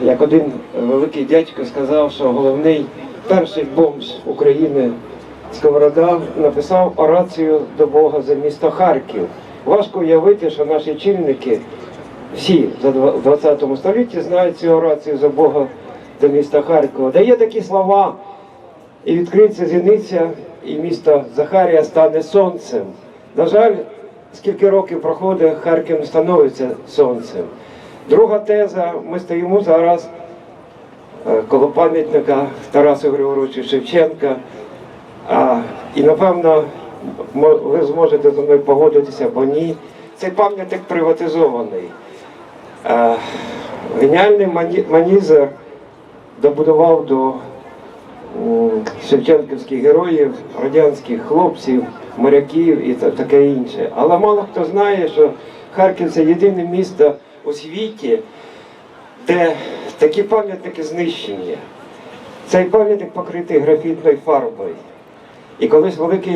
як один великий дядько сказав, що головний перший бомж України Сковорода написав орацію до Бога за місто Харків. Важко уявити, що наші чільники всі за в 20 столітті знають цю орацію за Бога до міста Харкова. Де є такі слова, і відкриється зіниця, і місто Захарія стане сонцем. На жаль, скільки років проходить, Харків становиться сонцем. Друга теза, ми стоїмо зараз е, коло пам'ятника Тарасу Григоровичу Шевченка. А, і напевно ви зможете зі мною погодитися, бо ні. Цей пам'ятник приватизований. А, геніальний манізер добудував до шевченківських героїв, радянських хлопців, моряків і таке інше. Але мало хто знає, що Харків це єдине місто у світі, де такі пам'ятники знищені. Цей пам'ятник покритий графітною фарбою. І колись великий